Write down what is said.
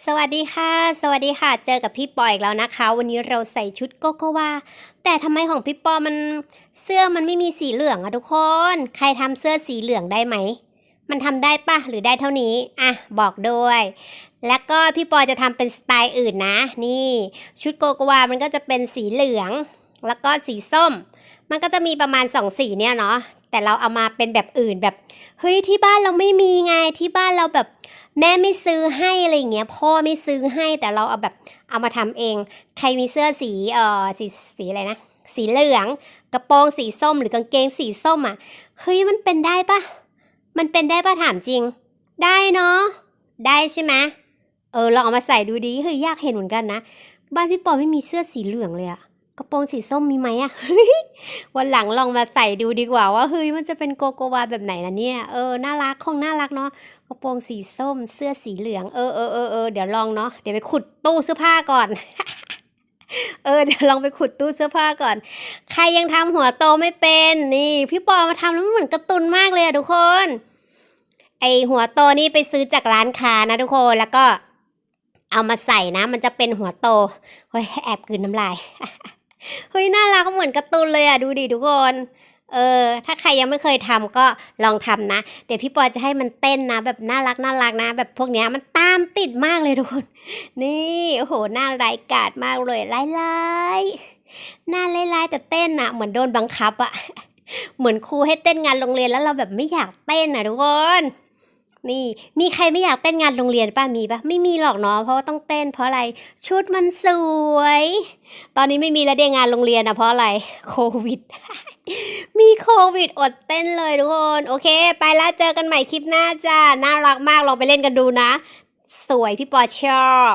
สวัสดีค่ะ สวัสดีค่ะ เจอกับพี่ปออีกแล้วนะคะ วันนี้เราใส่ชุดโกโกวาแต่ทำไมของพี่ปอมันเสื้อมันไม่มีสีเหลืองอะทุกคน ใครทำเสื้อสีเหลืองได้ไหม มันทำได้ปะหรือได้เท่านี้ อะ บอกด้วย แล้วก็พี่ปอจะทำเป็นสไตล์อื่นนะ นี่ ชุดโกโกวามันก็จะเป็นสีเหลือง แล้วก็สีส้ม มันก็จะมีประมาณสองสีเนี่ยเนาะ แต่เราเอามาเป็นแบบอื่นแบบ เฮ้ยที่บ้านเราไม่มีไง ที่บ้านเราแบบ แม่ไม่ซื้อให้อะไรอย่างเงี้ยพ่อไม่ซื้อให้แต่เราเอาแบบเอามาทำเอง ใครมีเสื้อสีเอ่อสีสีอะไรนะสีเหลือง กระโปรงสีส้มหรือกางเกงสีส้มอะเฮ้ยมันเป็นได้ปะมันเป็นได้ปะถามจริง ได้เนาะได้ใช่ไหมเออลองเอามาใส่ดูดีเฮ้ยอยากเห็นเหมือนกันนะบ้านพี่ปอไม่มีเสื้อสีเหลืองเลยอะ กระโปรงสีส้มมีไหมอะวันหลังลองมาใส่ดูดีกว่าว่าเฮ้ยมันจะเป็นโกโกวาแบบไหนนะเนี่ยเออน่ารักคงน่ารักเนาะกระโปรงสีส้มเสื้อสีเหลืองเออเออเออเออเดี๋ยวลองเนาะเดี๋ยวไปขุดตู้เสื้อผ้าก่อน เออเดี๋ยวลองไปขุดตู้เสื้อผ้าก่อน ใครยังทำหัวโตไม่เป็นนี่ พี่ปอมาทำแล้วมันเหมือนกร์ตูนมากเลยอะทุกคน ไอหัวโตนี่ไปซื้อจากร้านค้านะทุกคนแล้วก็ เอามาใส่นะ มันจะเป็นหัวโตเฮ้ยแอบกืนน้ำลาย เฮ้ยน่ารักเหมือนการ์ตูนเลยอะดูดิทุกคนเออถ้าใครยังไม่เคยทำก็ลองทำนะ เดี๋ยวพี่ปอจะให้มันเต้นนะ แบบน่ารักน่ารักนะ แบบพวกเนี้ยมันตามติดมากเลยทุกคน นี่โอ้โหน่าร้ายกาจมากเลยลายลายๆน้าลายลายๆแต่เต้นอะเหมือนโดนบังคับอะเหมือนครูให้เต้นงานโรงเรียนแล้วเราแบบไม่อยากเต้นอะทุกคน นี่ มีใครไม่อยากเต้นงานโรงเรียนป่ะมีป่ะไม่มีหรอกเนาะเพราะว่าต้องเต้น เพราะอะไรชุดมันสวย ตอนนี้ไม่มีแล้วเดงานโรงเรียนนะเพราะอะไรโควิด มีโควิดอดเต้นเลยทุกคนโอเค ไปแล้วเจอกันใหม่คลิปหน้าจ้าน่ารักมากลองไปเล่นกันดูนะ สวยพี่ปอชอบ